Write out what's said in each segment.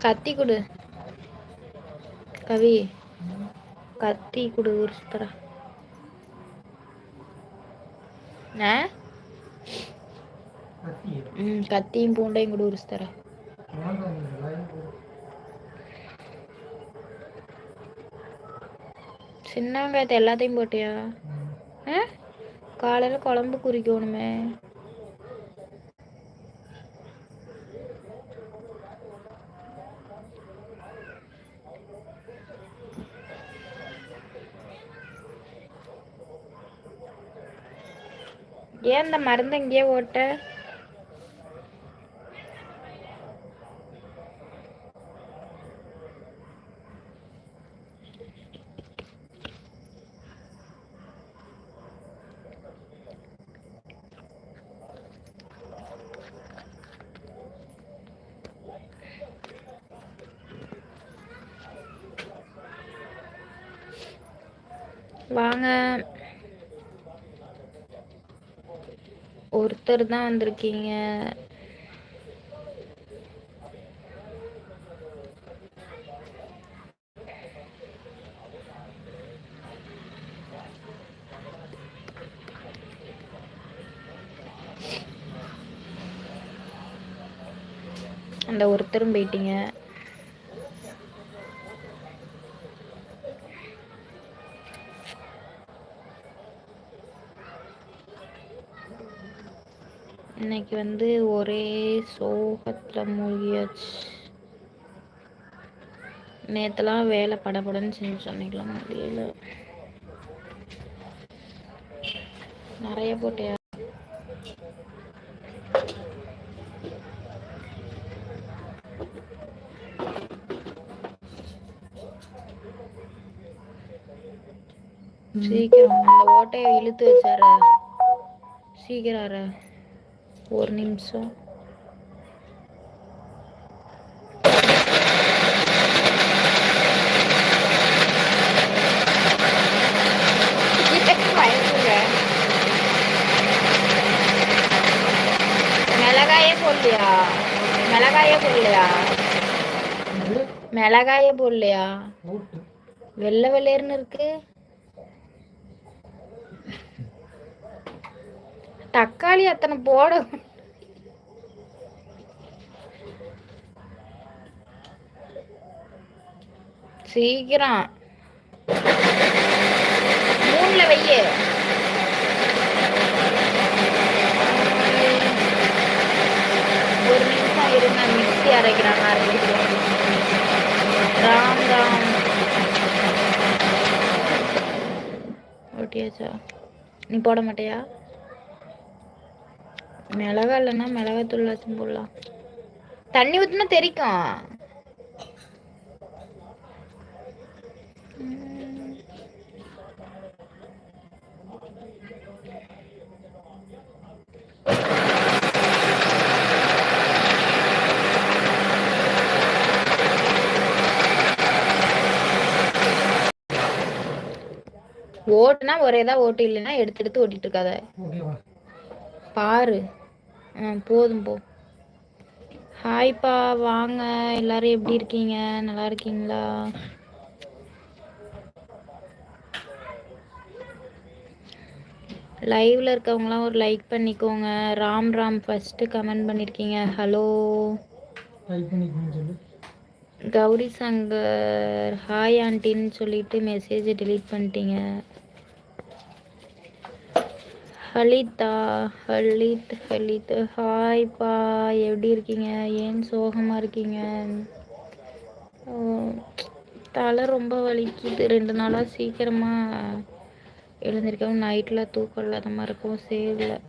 கத்தி குடு. கவி கத்தி குடு உரிச்சு தர ஆ ம் கத்தியும் பூண்டையும் கூட உரிச்சு தர சின்ன வெங்காயத்தை எல்லாத்தையும் போட்டியா? ஆ? காலையில் குழம்பு குறிக்கணுமே. ஏன் இந்த மருந்து இங்கேயே ஓட்ட. வாங்க. ஒருத்தர் தான் வந்திருக்கீங்க. அந்த ஒருத்தரும் போயிட்டீங்க. இன்னைக்கு வந்து ஒரே சோகத்தில் மூழ்கியாச்சு. நேற்றுலாம் வேலை படப்படன்னு செஞ்சு சொன்னிக்கலாம் முடியல. நிறைய போட்டியா? சீக்கிரம் அந்த ஓட்டையை இழுத்து வச்சார. சீக்கிரம் ஒரு நிமிஷம். மிளகாயே போடலையா? மிளகாயே போடலையா? மிளகாயே போடலையா? வெள்ளை வெள்ளையர்னு இருக்கு. தக்காளி அத்தனை போட. சீக்கிரம். மூணுல வைய. ஒரு நிமிஷம் இருந்தா மிக்சி அரைக்கிறாங்க அரைக்கிறோம் ராம் ராம். ஓட்டியாச்சா? நீ போட மாட்டியா? மிளகா இல்லைன்னா மிளகாத்தூள் வச்சு போடலாம். தண்ணி ஊற்றினா தெரிக்கும். ஓட்டுனா ஒரே தான் ஓட்டு இல்லைன்னா எடுத்து எடுத்து ஓட்டிட்டு இருக்காத. பாரு. போதும் போ. ஹாய்ப்பா வாங்க. எல்லாரும் எப்படி இருக்கீங்க? நல்லா இருக்கீங்களா? லைவ்ல இருக்கவங்களாம் ஒரு லைக் பண்ணிக்கோங்க. ராம் ராம். ஃபர்ஸ்ட் கமெண்ட் பண்ணிருக்கீங்க. ஹலோ கௌரி சங்கர். ஹாய் ஆண்டின்னு சொல்லிட்டு மெசேஜ் டெலீட் பண்ணிட்டீங்க. ஹலிதா ஹலித் ஹலித். ஹாய்ப்பா எப்படி இருக்கீங்க? ஏன் சோகமாக இருக்கீங்க? தலை ரொம்ப வலிக்குது. ரெண்டு நாளாக சீக்கிரமாக எழுந்திருக்கவும் நைட்டில் தூக்கம் இல்லாத மாதிரி இருக்கும். சேவில்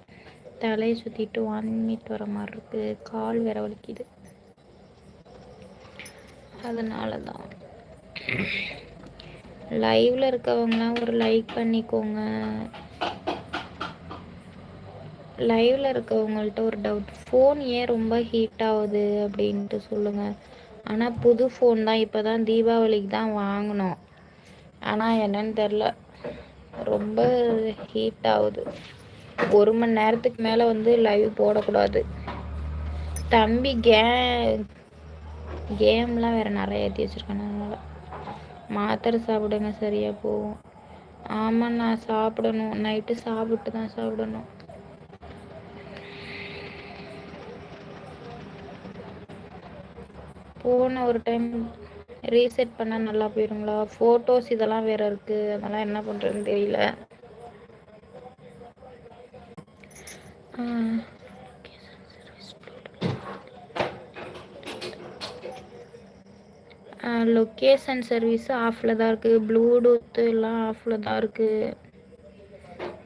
தலையை சுற்றிட்டு வாமிட் வர மாதிரி இருக்குது கால் வேற வலிக்குது. அதனால தான் லைவில் இருக்கவங்களாம் ஒரு லைக் பண்ணிக்கோங்க. லைவில் இருக்கவங்கள்ட்ட ஒரு டவுட் ஃபோன் ஏன் ரொம்ப ஹீட் ஆகுது அப்படின்ட்டு சொல்லுங்கள் ஆனால் புது ஃபோன் தான். இப்போ தான் தீபாவளிக்கு தான் வாங்கினோம். ஆனால் என்னன்னு தெரில ரொம்ப ஹீட் ஆகுது. ஒரு மணி நேரத்துக்கு மேலே வந்து லைவ் போடக்கூடாது. தம்பி கே கேம்லாம் வேறு நிறைய ஏற்றி வச்சுருக்கேன் அதனால். மாத்திரை சாப்பிடுங்க சரியாக போகும். ஆமாம் நான் சாப்பிடணும். நைட்டு சாப்பிட்டு தான் சாப்பிடணும். போன ஒரு டைம் ரீசெட் பண்ணால் நல்லா போயிருங்களா? ஃபோட்டோஸ் இதெல்லாம் வேறு இருக்குது அதெல்லாம் என்ன பண்ணுறதுன்னு தெரியல. லொக்கேஷன் சர்வீஸ் ஆஃபில் தான் இருக்குது ப்ளூடூத்து எல்லாம் ஆஃபில் தான் இருக்குது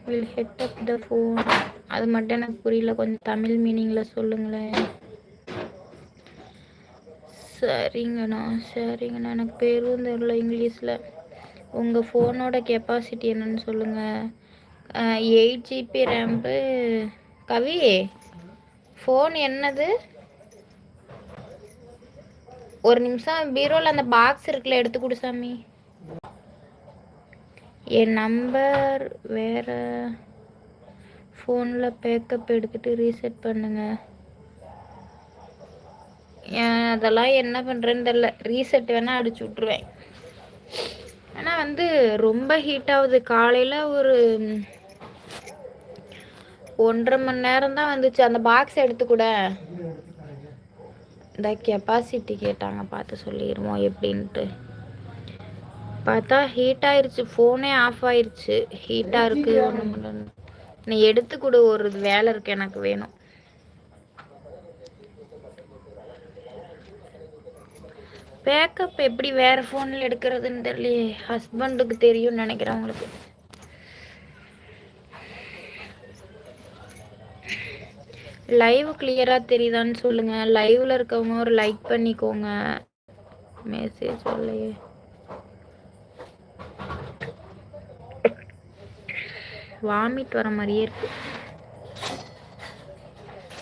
will head up the phone அது மட்டும் எனக்கு புரியல. கொஞ்சம் தமிழ் மீனிங்கில் சொல்லுங்களேன். சரிங்கண்ணா சரிங்கண்ணா எனக்கு பேரும் தெரில இங்கிலீஷில். உங்கள் ஃபோனோட கெப்பாசிட்டி என்னன்னு சொல்லுங்கள் எயிட் ஜிபி ரேம்பு கவி ஃபோன் என்னது? ஒரு நிமிஷம் பீரோவில் அந்த பாக்ஸ் இருக்குல்ல எடுத்து கொடு சாமி. என் நம்பர் வேறு. ஃபோனில் பேக்கப் எடுத்துகிட்டு ரீசெட் பண்ணுங்கள் அதெல்லாம் என்ன பண்ணுறேன்னு தெரில ரீசெட் வேணால் அடிச்சு விட்ருவேன் ஆனால் வந்து ரொம்ப ஹீட் ஆகுது. காலையில் ஒரு ஒன்றரை மணி நேரம் தான் வந்துச்சு. அந்த பாக்ஸ் எடுத்துக்கூட இந்த கெப்பாசிட்டி கேட்டாங்க. பார்த்து சொல்லிடுவோம் எப்படின்ட்டு. பார்த்தா ஹீட் ஆயிருச்சு. ஃபோனே ஆஃப் ஆயிருச்சு. ஹீட்டாக இருக்குது ஒன்றும் நீ எடுத்துக்கூட ஒரு வேலை இருக்கு. எனக்கு வேணும். பேக்கப் எப்படி வேறு ஃபோனில் எடுக்கிறதுன்னு தெரியலையே. ஹஸ்பண்டுக்கு தெரியும்னு நினைக்கிறேன் உங்களுக்கு. லைவ் கிளியராக தெரியுதான்னு சொல்லுங்கள் லைவில் இருக்கவங்க ஒரு லைக் பண்ணிக்கோங்க. மெசேஜ் வரலையே. வாமிட் வர மாதிரியே இருக்கு.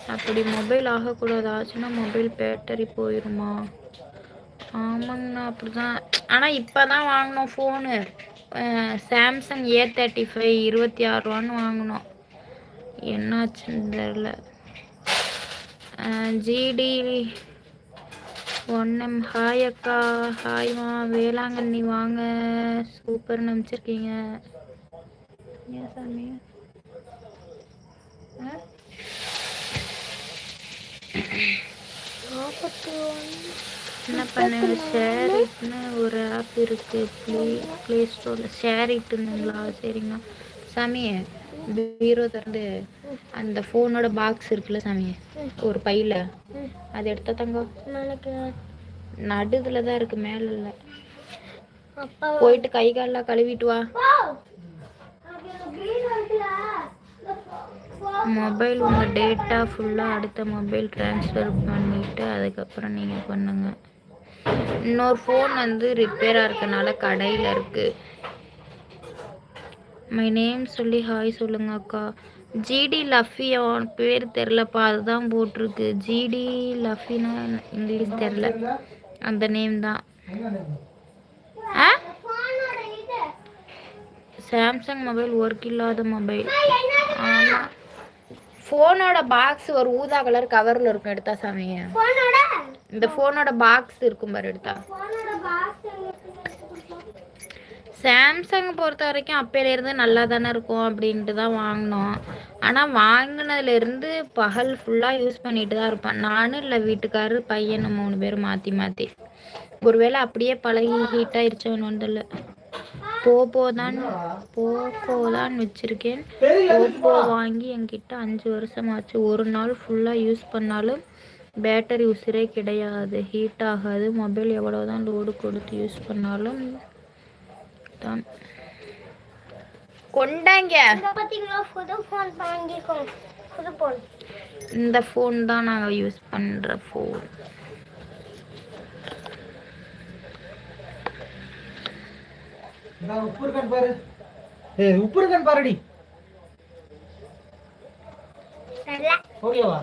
அப்படி மொபைல் ஆகக்கூடாது. ஆச்சுன்னா மொபைல் பேட்டரி போயிருமா? ஆமாங்கண்ணா அப்படிதான். ஆனால் இப்போ தான் வாங்கினோம் phone Samsung A thirty five இருபத்தி ஆறு ரூபான்னு வாங்கினோம். என்னாச்சுன்னு தெரில ஜிடி ஒன்னம் ஹாய் அக்கா. ஹாய்மா வேளாங்கண்ணி வாங்க. சூப்பர் நினச்சிருக்கீங்க. ஏன் சாமி? என்ன பண்ணுங்க? ஷேரிட்னு ஒரு ஆப் இருக்கு. ப்ளே ப்ளே ஸ்டோரில் ஷேரிட்டுங்களா சரிங்கண்ணா சாமி பீரோ திறந்து அந்த ஃபோனோட பாக்ஸ் இருக்குல்ல சாமி ஒரு பையில அது எடுத்தா தங்க. நடுதுல தான் இருக்கு மேல இல்ல. போயிட்டு கை காலெல்லாம் கழுவிட்டு வா. மொபைல் உங்கள் டேட்டா ஃபுல்லாக அடுத்த மொபைல் ட்ரான்ஸ்ஃபர் பண்ணிவிட்டு அதுக்கப்புறம் நீங்கள் பண்ணுங்க. இன்னொரு ஃபோன் வந்து ரிப்பேராக இருக்கனால கடையில் இருக்குது மை நேம் சொல்லி ஹாய் சொல்லுங்க அக்கா. ஜிடி லஃபி அவன் பேர் தெரிலப்பா அதுதான் போட்டிருக்கு. ஜிடி லஃபினா இங்கிலீஷ் தெரில அந்த நேம் தான். ஆ? சாம்சங் மொபைல் ஒர்க் இல்லாத மொபைல் ஆமாம் ஃபோனோட பாக்ஸ் ஒரு ஊதா கலர் கவரில் இருக்கும் எடுத்தா சாமி இந்த ஃபோனோட பாக்ஸ் இருக்கும் பாரு எடுத்தா. சாம்சங் பொறுத்த வரைக்கும் அப்பையிலேருந்து நல்லா தானே இருக்கும் அப்படின்ட்டு தான் வாங்கினோம். ஆனால் வாங்கினதுலேருந்து பகல் ஃபுல்லாக யூஸ் பண்ணிட்டு தான் இருப்பேன். நானும் இல்லை வீட்டுக்காரரு பையனை மூணு பேரும் மாற்றி மாற்றி ஒருவேளை அப்படியே பழகி ஹீட் ஆயிடுச்சோன்னு வந்தல போப்போ தான் தான் வச்சுருக்கேன். போப்போ வாங்கி என்கிட்ட அஞ்சு வருஷமாச்சு. ஒரு நாள் ஃபுல்லாக யூஸ் பண்ணாலும் பேட்டரி உசிரே கிடையாது. ஹீட் ஆகாது. மொபைல் எவ்வளோ தான் லோடு கொடுத்து யூஸ் பண்ணாலும் தான். கொண்டாங்க. இந்த ஃபோன் தான் நாங்கள் யூஸ் பண்ணுற ஃபோன் உப்பு இருக்கான்னு பாரு. ஏ உப்பு இருக்கான்னு பாருடி ஓகேவா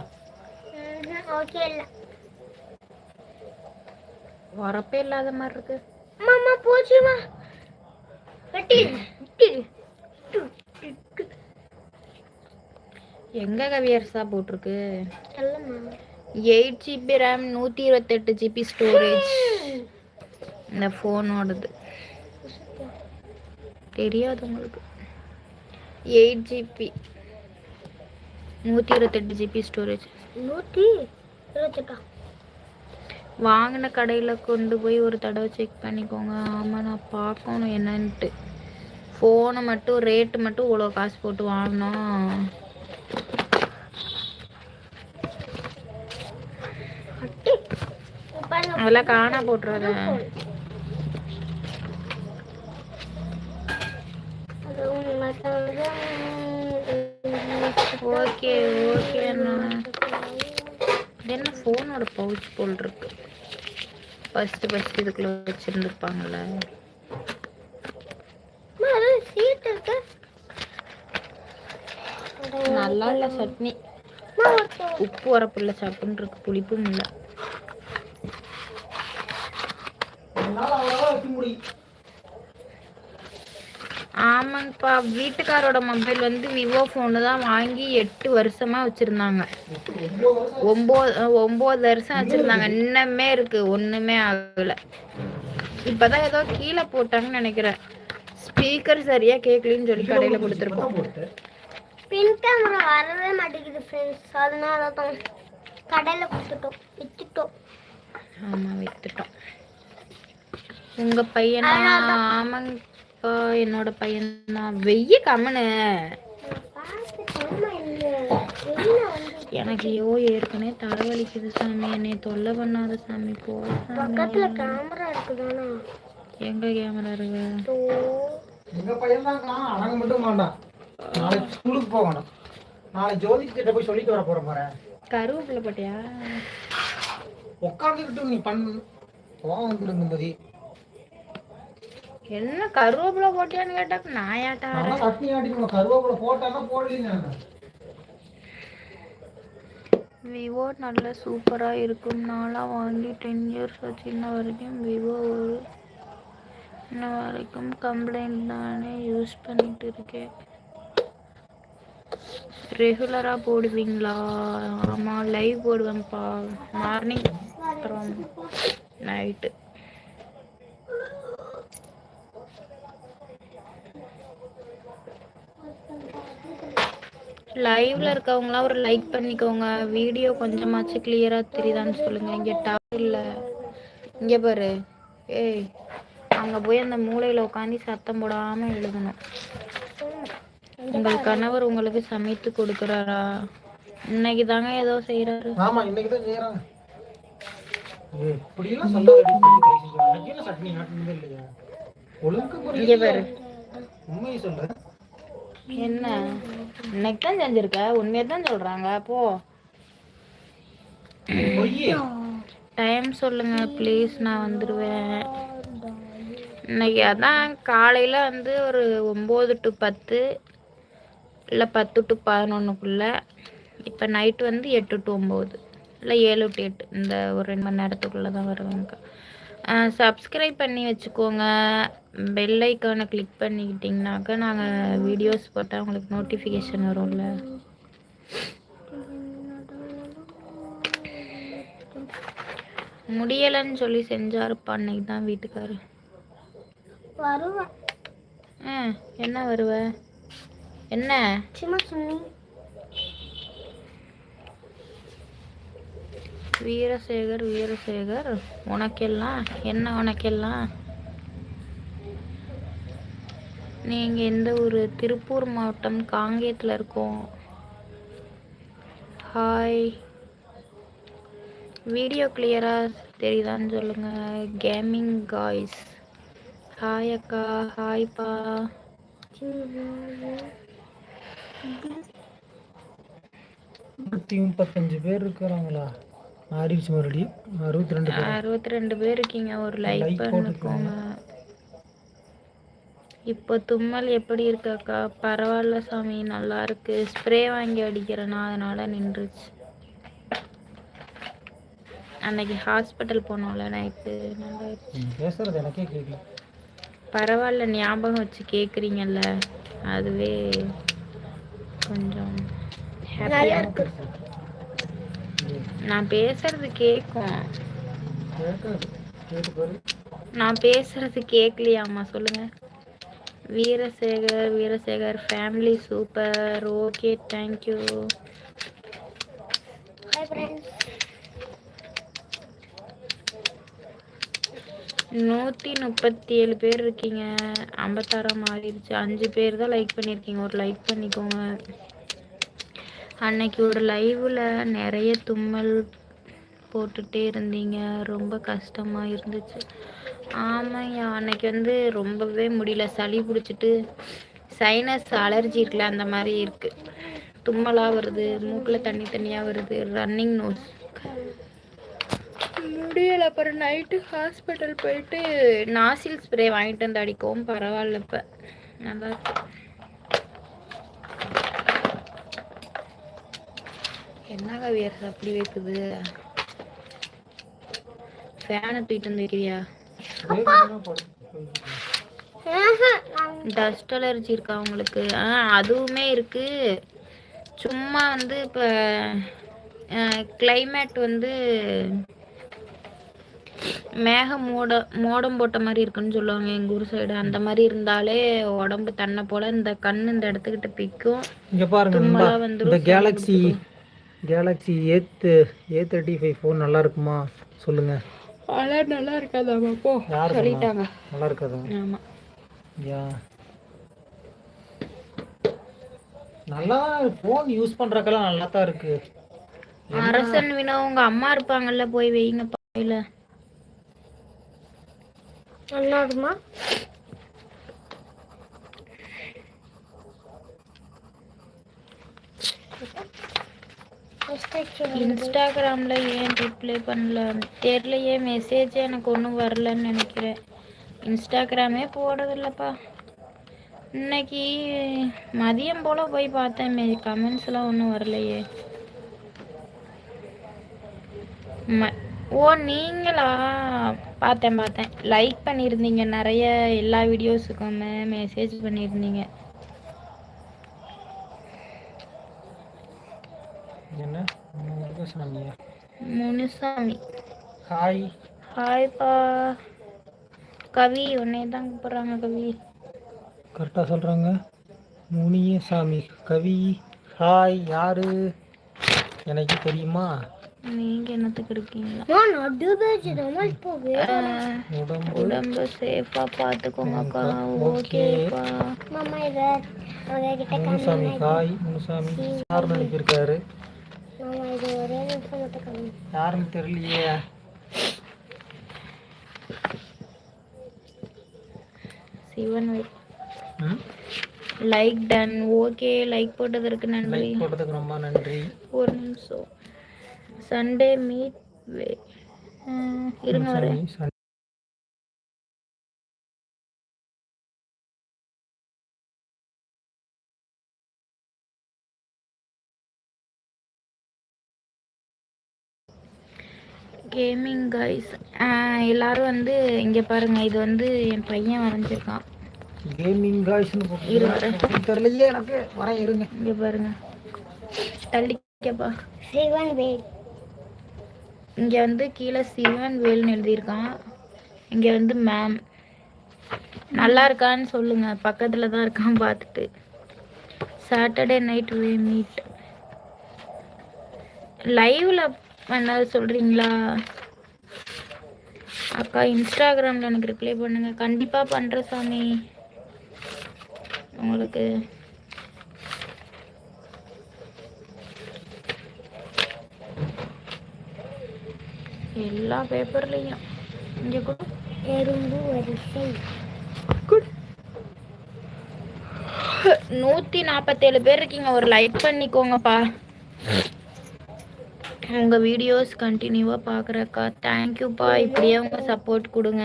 வரப்பே இல்லாத மாதிரி இருக்கு. மாமா வெட்டி வெட்டி எங்க கவியரசா போட்டிருக்கு? எயிட் ஜிபி ரேம் நூற்றி இருபத்தெட்டு ஜிபி ஸ்டோரேஜ் இந்த ஃபோனோடது தெரியாது உங்களுக்கு. எயிட் ஜிபி நூற்றி இருபத்தெட்டு ஜிபி ஸ்டோரேஜ் நூற்றி இருபத்தெட்டா. வாங்கின கடையில் கொண்டு போய் ஒரு தடவை செக் பண்ணிக்கோங்க. ஆமாம் நான் பார்க்கணும் என்னன்ட்டு. ஃபோனை மட்டும் ரேட்டு மட்டும் இவ்வளோ காசு போட்டு வாங்கினோம். அதெல்லாம் காணா போட்டுறாத. ஓகே ஓகே அண்ணா இது என்ன பவுச் போல் இருக்கு ஃபஸ்ட்டு ஃபஸ்ட்டு இதுக்குள்ளே இருக்கு. நல்லா இல்லை சட்னி. உப்பு வரப்புள்ள சப்புன்னு இருக்கு புளிப்பும் இல்லை. ஆமாங்கப்பா. வீட்டுக்காரோட மொபைல் வந்து விவோ ஃபோனு தான் வாங்கி எட்டு வருஷமா வச்சுருந்தாங்க. ஒம்பது ஒம்பது வருஷம் வச்சுருந்தாங்க. இன்னமே இருக்கு. ஒன்றுமே ஆகலை. இப்போதான் ஏதோ கீழே போட்டாங்கன்னு நினைக்கிறேன். ஸ்பீக்கர் சரியா கேட்கலன்னு சொல்லி கடையில் கொடுத்துருக்கோம். பின் கேமரா வரவே மாட்டேங்குது ஃப்ரெண்ட்ஸ் அதனால தான் கடையில் கொடுத்துட்டோம். வித்துட்டோம். ஆமாம் வித்துட்டோம். உங்க பையனா? ஆமாங்கப்பா என்னோட பையன் தான் வெய்ய கம்மனு. எனக்கு ஐயோ ஏற்கனவே தலைவலிக்குது சாமி. என்னை தொல்லை பண்ணாத சாமி. போ பக்கத்துல கேமரா இருக்குதானா? எங்க கேமரா இருக்கு? எங்க பையன் தான் அடங்க மட்டும் வேண்டாம். நாளைக்கு ஸ்கூலுக்கு போகணும் நாளைக்கு ஜோதிக்கு கிட்ட போய் சொல்லிட்டு வர போற போறேன் கருவேப்பிலை போட்டியா? உட்காந்துக்கிட்டு நீ பண்ணு. கொடுங்க மதி என்ன கருவேப்பிலை போட்டியான்னு கேட்டா நாயாட்டா நான் சட்னி ஆட்டிக்கணும் கருவேப்பிலை போட்டானா போடலீங்க விவோ நல்ல சூப்பராக இருக்கும். நாளாக வாங்கி டென் இயர்ஸ் இன்ன வரைக்கும் விவோ ஒரு இன்ன வரைக்கும் கம்ப்ளைண்ட் தானே யூஸ் பண்ணிட்டு இருக்கேன். ரெகுலராக போடுவீங்களா? ஆமாம் லைவ் போடுவேன்ப்பா. மார்னிங் அப்புறம் நைட்டு லைவ்ல இருக்கவங்களாம் ஒரு லைக் பண்ணிக்கோங்க. வீடியோ கொஞ்சமாச்சு கிளியரா தெரியுதான்னு சொல்லுங்க. இங்க டவர் இல்ல. இங்க பாரு. ஏய் அங்க போய் அந்த மூலையில உட்காந்து சத்தம் போடாம எழுதணும். உங்கள் கணவர் உங்களுக்கு சமைத்து கொடுக்குறாரா? இன்னைக்கு தாங்க ஏதோ செய்யறாரு ஆமா இன்னைக்கு தான் செய்யறாங்க என்ன? இன்னைக்கு தான் செஞ்சிருக்க. உண்மையை தான் சொல்றாங்க. போ. டைம் சொல்லுங்க ப்ளீஸ் நான் வந்துடுவேன் இன்னைக்கு அதான் காலையில் வந்து ஒரு ஒம்பது டு பத்து இல்லை பத்து டு பதினொன்றுக்குள்ள இப்போ நைட்டு வந்து எட்டு டு ஒம்பது இல்லை ஏழு டு எட்டு. இந்த ஒரு ரெண்டு மணி நேரத்துக்குள்ளே தான் வருவாங்க. சப்ஸ்கிரைப் பண்ணி வச்சுக்கோங்க. பெல் ஐக்கானை கிளிக் பண்ணிக்கிட்டிங்கனாக்கா நாங்கள் வீடியோஸ் போட்டால் உங்களுக்கு நோட்டிஃபிகேஷன் வரும்ல. முடியலைன்னு சொல்லி செஞ்சாருப்பா அன்னைக்கு தான் வீட்டுக்காரு. வருவேன். ஆ என்ன வருவ? என்ன? சும்மா சொன்னி வீரசேகர் வீரசேகர் உனக்கெல்லாம் என்ன உனக்கெல்லாம்? நீங்கள் எந்த ஊர்? திருப்பூர் மாவட்டம் காங்கேயத்தில் இருக்கோம். ஹாய் வீடியோ கிளியராக தெரியுதான்னு சொல்லுங்கள் கேமிங் காய்ஸ் ஹாய் அக்கா. ஹாய்ப்பா நூற்றி முப்பத்தஞ்சு பேர் இருக்கிறாங்களா? ஆடிச்சு மறுபடியும். அறுபத்தி ரெண்டு பேர். அறுபத்தி ரெண்டு பேர் இருக்கீங்க. ஒரு லைக் பண்ணிக்கோங்க இப்போ தும்மல் எப்படி இருக்காக்கா பரவாயில்ல சாமி நல்லா இருக்கு. ஸ்ப்ரே வாங்கி அடிக்கிறேனா? அதனால நின்றுச்சு. அன்னைக்கு ஹாஸ்பிட்டல் போனோம்ல நைட்டு நல்லா இருக்கு. நீ பேசுறது எனக்கே கேட்கல பரவாயில்ல ஞாபகம் வச்சு கேட்குறீங்கல்ல அதுவே கொஞ்சம் நல்லா ஹாப்பியாக இருக்கு. நான் பேசுறது கேக்கும். பாரு நான் பேசுறது கேட்கலையாம்மா சொல்லுங்க. Veerasekar Veerasekar family super okay thank you நூற்றி முப்பத்தி ஏழு பேர் இருக்கீங்க. ஐம்பத்தாறாம் மாறிடுச்சு. அஞ்சு பேர் தான் லைக் பண்ணியிருக்கீங்க. ஒரு லைக் பண்ணிக்கோங்க. அன்னைக்கு ஒரு லைவில் நிறைய தும்மல் போட்டுகிட்டே இருந்தீங்க. ரொம்ப கஷ்டமாக இருந்துச்சு. ஆமாய்யா அன்னைக்கு வந்து ரொம்பவே முடியல. சளி பிடிச்சிட்டு சைனஸ் அலர்ஜி இருக்குல்ல அந்த மாதிரி இருக்குது தும்மலாக வருது மூக்கில் தண்ணி தண்ணியாக வருது ரன்னிங் நோஸ் முடியல. அப்புறம் நைட்டு ஹாஸ்பிட்டல் போயிட்டு நாசில் ஸ்ப்ரே வாங்கிட்டு வந்து அடிக்கவும் பரவாயில்ல இப்போ. நல்லா இருக்கு. என்னங்க வேர்ஸ் அப்படி வைக்குது? ஃபேனை தூக்கிட்டு வந்து வைக்கிறியா? டஸ்ட் அலர்ஜி இருக்கா உங்களுக்கு? ஆ அதுவுமே இருக்கு. சும்மா வந்து இப்போ climate வந்து மேகம் மோட மோடம் போட்ட மாதிரி இருக்குன்னு சொல்லுவாங்க எங்கள் ஊர் சைடு அந்த மாதிரி இருந்தாலே உடம்பு தன்னை போல இந்த கண் இந்த இடத்துக்கிட்ட பிக்கும் இங்க பாருங்க சளி கேலக்ஸி கேலக்ஸி ஏத்து ஏ தேர்ட்டி ஃபைவ் ஃபோன் நல்லா இருக்குமா சொல்லுங்க. அதெல்லாம் நல்லா இருக்காதாமா போ. யார்? சொல்லிட்டாங்க. நல்லா இருக்காதா ஆமாம் யா நல்லா ஃபோன் யூஸ் பண்றதுக்கெல்லாம் நல்லா தான் இருக்கு அரசன் வினோ உங்க அம்மா இருப்பாங்கல்ல போய் வைங்க பாயில. என்னோடமா இன்ஸ்டாகிராமில் ஏன் ரிப்ளை பண்ணல தெரியலையே மெசேஜ் எனக்கு ஒன்றும் வரலன்னு நினைக்கிறேன். இன்ஸ்டாகிராமே போடுறதில்லப்பா. இன்னைக்கு மதியம் போல் போய் பார்த்தேன் கமெண்ட்ஸ்லாம் ஒன்றும் வரலையே. ம- ஓ நீங்களா? பார்த்தேன் பார்த்தேன். லைக் பண்ணியிருந்தீங்க நிறைய எல்லா வீடியோஸுக்குமே மெசேஜ் பண்ணியிருந்தீங்க. முருகசாமியா முனுசாமி. ஹாய். ஹாய்ப்பா கவி உன்னை தான் கூப்பிட்றாங்க கவி. கரெக்டாக சொல்கிறாங்க முனியசாமி கவி ஹாய் யாரு? எனக்கு தெரியுமா? நீங்க என்னத்துக்கு ஆஹ், உடம்பு உடம்பு சேஃபா பார்த்துக்கோங்கக்கா ஓகே. ஓகேப்பா முனுசாமி ஹாய். முனுசாமி யாருன்னு அனுப்பியிருக்காரு யாருன்னு தெரியலையே. Sivan like done okay like போட்டதற்கு நன்றி. போட்டதுக்கு ரொம்ப நன்றி. ஒரு நிமிஷம். சண்டே மீட் இருங்க வரேன் கேமிங் கைஸ் எல்லாரும் வந்து இங்க பாருங்க. இது வந்து என் பையன் வரைஞ்சிருக்கான். கேமிங் காய்ஸ்னு தெரியலையே எனக்கு. வரேன் இருங்க. இங்க பாருங்க. தள்ளிக்கப்பா. சிவன் வேல். இங்க வந்து கீழே சிவன் வேல்னு எழுதியிருக்கான். இங்க வந்து மேம். நல்லா இருக்கான்னு சொல்லுங்க. பக்கத்துல தான் இருக்கான் பார்த்துட்டு. சாட்டர்டே நைட் வே மீட் லைவ்ல பண்ண சொல்றீங்களா? அக்கா இன்ஸ்டாகிராம்ல எனக்கு ரிப்ளை பண்ணுங்க. கண்டிப்பா பண்றேன் சாமி. உங்களுக்கு. எல்லா பேப்பர்லயும் இங்க கூட. எறும்பு வரிசை. நூத்தி நாற்பத்தேழு பேர் இருக்கீங்க. ஒரு லைக் பண்ணிக்கோங்கப்பா. உங்க வீடியோஸ் கண்டினியூவா பாக்குறக்கா. தேங்க்யூப்பா இப்படியே உங்க சப்போர்ட் கொடுங்க.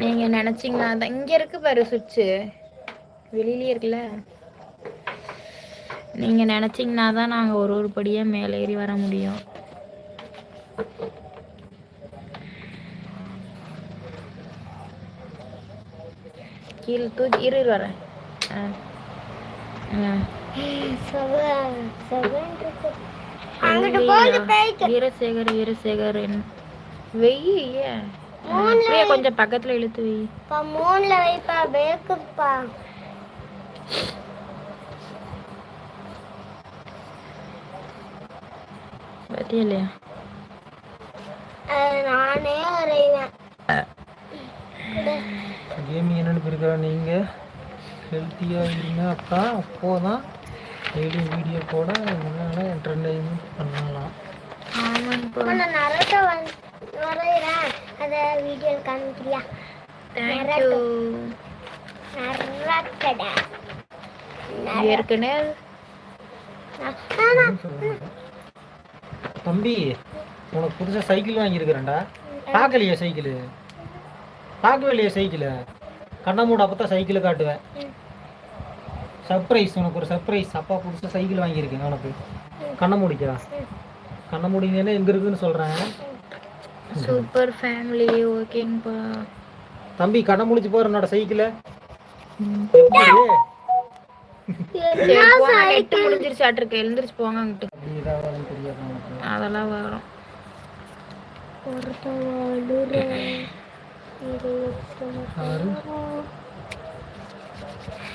நீங்க நினைச்சீங்கன்னா தான் இங்க இருக்கு பாரு சுவிட்சு. வெளியிலே இருக்குல்ல. நீங்க நினைச்சீங்கன்னா தான் நாங்க ஒரு ஒரு படியா மேலே ஏறி வர முடியும். கீழே தூக்கி இரு இரு வரேன். ஆ. ஆ. வீரசேகர் வீரசேகர் வெயி ஏன்? அப்படியே கொஞ்சம் பக்கத்துல இழுத்து வை இப்போ மூணில் வைப்பா பேக்குப்பா பத்தியா இல்லையா? நானே வரைவேன். கேமிங் என்னென்னு இருக்கிற நீங்கள் ஹெல்த்தியாக இருங்க அக்கா அப்போதான் டெய்லியும் வீடியோ போட நல்லா என்டர்டைன்மெண்ட் பண்ணலாம். நான் நரட்டை வரைகிறேன் அதை வீடியோ காமிக்கிறியா? தேங்க்யூ நரக்கடை ஏற்கனவே தம்பி உனக்கு புதுசாக சைக்கிள் வாங்கியிருக்கிறேன்டா. பார்க்கலையா சைக்கிள்? பார்க்கவே இல்லையா சைக்கிள்? கண்ணை மூட அப்போ தான் சைக்கிளை காட்டுவேன். சர்ப்ரைஸ் உனக்கு ஒரு சர்ப்ரைஸ். அப்பா புதுசாக சைக்கிள் வாங்கியிருக்கேன் உனக்கு கண்ணை மூடிக்கா. கண்ணை மூடிங்கன்னா எங்கே இருக்குன்னு சொல்கிறேன் சூப்பர் ஃபேமிலி ஓகேங்கப்பா. தம்பி கண்ணை முடிச்சு போகிற என்னோட சைக்கிளை? முடிஞ்சிருச்சாட்டிருக்கு எழுந்திரிச்சு போங்க அதெல்லாம் வரும்.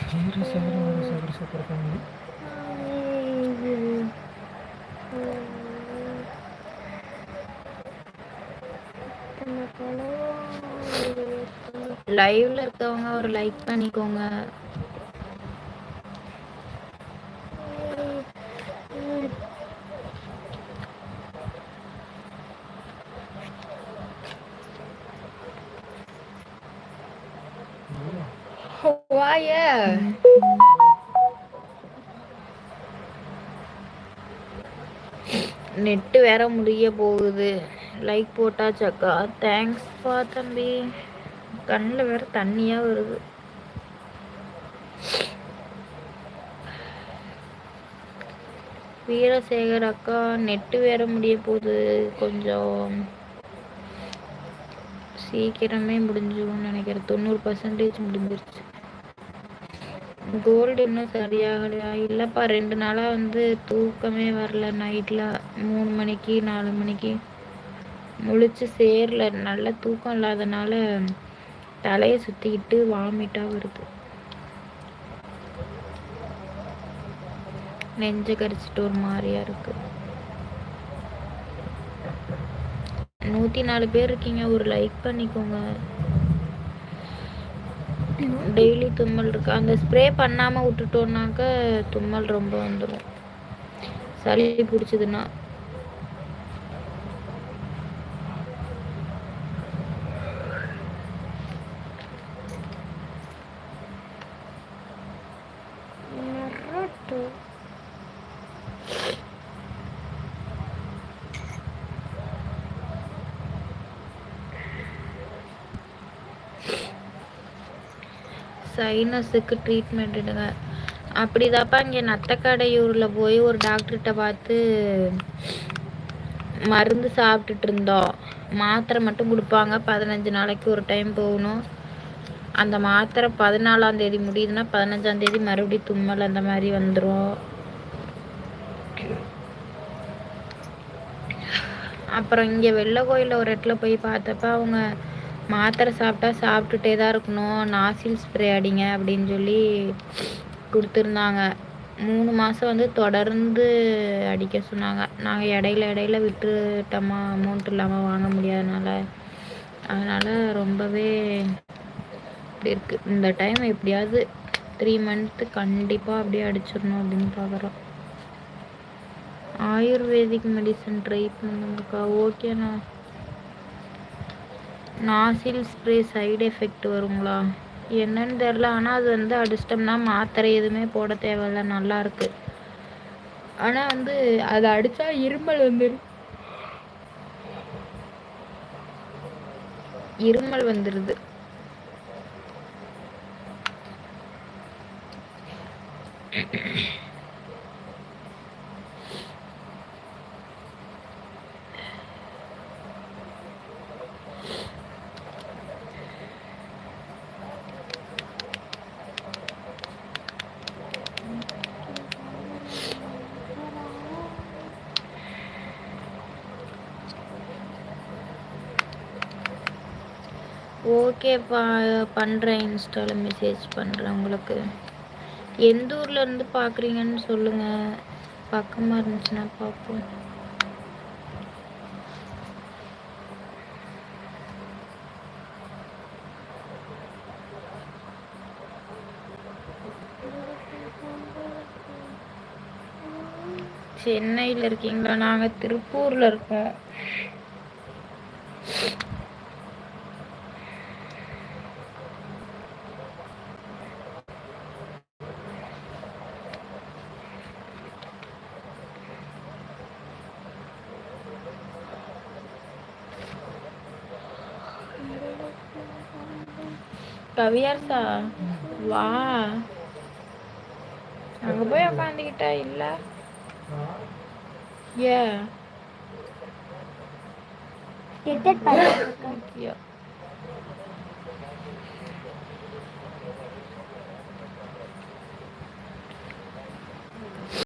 ஜீரோ செவன் ஒரு செவன் சூப்பர் ஃபேமிலி லைவ்ல இருக்கவங்க ஒரு லைக் பண்ணிக்கோங்க. வேற முடிய போகுது. லைக் போட்டாச்சாக்கா தேங்க்ஸ்ப்பா தம்பி. கண்ணில் வேற தண்ணியா வருது. வீரசேகர் அக்கா நெட்டு வேற முடிய போகுது. கொஞ்சம் சீக்கிரமே முடிஞ்சிரும்னு நினைக்கிறேன். தொண்ணூறு பர்சன்டேஜ் முடிஞ்சிருச்சு. கோல்டு இன்னும் சரியாகலையா? இல்லைப்பா ரெண்டு நாளாக வந்து தூக்கமே வரல. நைட்டில் மூணு மணிக்கு நாலு மணிக்கு முழிச்சு சேரல. நல்ல தூக்கம் இல்லாதனால தலையை சுற்றிக்கிட்டு வாமிட்டாக வருது. நெஞ்ச கரிச்சிட்டு ஒரு மாதிரியா இருக்கு. நூற்றி நாலு பேர் இருக்கீங்க. ஒரு லைக் பண்ணிக்கோங்க. டெய்லி தும்மல் இருக்கு. அந்த ஸ்ப்ரே பண்ணாமல் விட்டுட்டோன்னாக்க தும்மல் ரொம்ப வந்துடும் சளி பிடிச்சதுன்னா. சைனஸுக்கு ட்ரீட்மெண்ட் எடுங்க. அப்படிதாப்பா இங்கே நத்தக்கடையூரில் போய் ஒரு டாக்டர்கிட்ட பார்த்து மருந்து சாப்பிட்டுட்டு இருந்தோம். மாத்திரை மட்டும் கொடுப்பாங்க. பதினஞ்சு நாளைக்கு ஒரு டைம் போகணும். அந்த மாத்திரை பதினாலாம் தேதி முடியுதுன்னா பதினஞ்சாம் தேதி மறுபடியும் தும்மல் அந்த மாதிரி வந்துடும் அப்புறம் இங்கே வெள்ளை கோயிலில் ஒரு இடத்துல போய் பார்த்தப்ப அவங்க மாத்திரை சாப்பிட்டா சாப்பிட்டுட்டே தான் இருக்கணும். நாசில் ஸ்ப்ரே அடிங்க அப்படின்னு சொல்லி கொடுத்துருந்தாங்க. மூணு மாதம் வந்து தொடர்ந்து அடிக்க சொன்னாங்க. நாங்கள் இடையில இடையில விட்டுட்டோமா. அமௌண்ட் இல்லாமல் வாங்க முடியாதனால. அதனால் ரொம்பவே இப்படி இருக்குது இந்த டைம் எப்படியாவது த்ரீ மந்த்து கண்டிப்பாக அப்படியே அடிச்சிடணும் அப்படின்னு பார்க்குறோம் ஆயுர்வேதிக் மெடிசன் ட்ரை பண்ணுங்கக்கா. ஓகேண்ணா நாசில் ஸ்ப்ரே சைடு எஃபெக்ட் வருங்களா? என்னன்னு தெரில ஆனால் அது வந்து அடிச்சிட்டோம்னா மாத்திரை எதுவுமே போட தேவையில்ல. நல்லாயிருக்கு ஆனால் வந்து அதை அடித்தா இருமல் வந்துடும் இருமல் வந்துடுது ஓகேப்பா பண்ணுறேன் இன்ஸ்டாவில் மெசேஜ் பண்ணுறேன் உங்களுக்கு. எந்த ஊர்ல இருந்து பார்க்குறீங்கன்னு சொல்லுங்கள் பக்கமாக இருந்துச்சுன்னா பார்ப்போம் சென்னையில் இருக்கீங்களா? நாங்கள் திருப்பூரில் இருக்கோம். கவியார்சா? வா. அங்க போய் உக்காந்துக்கிட்டா இல்ல? ஏ.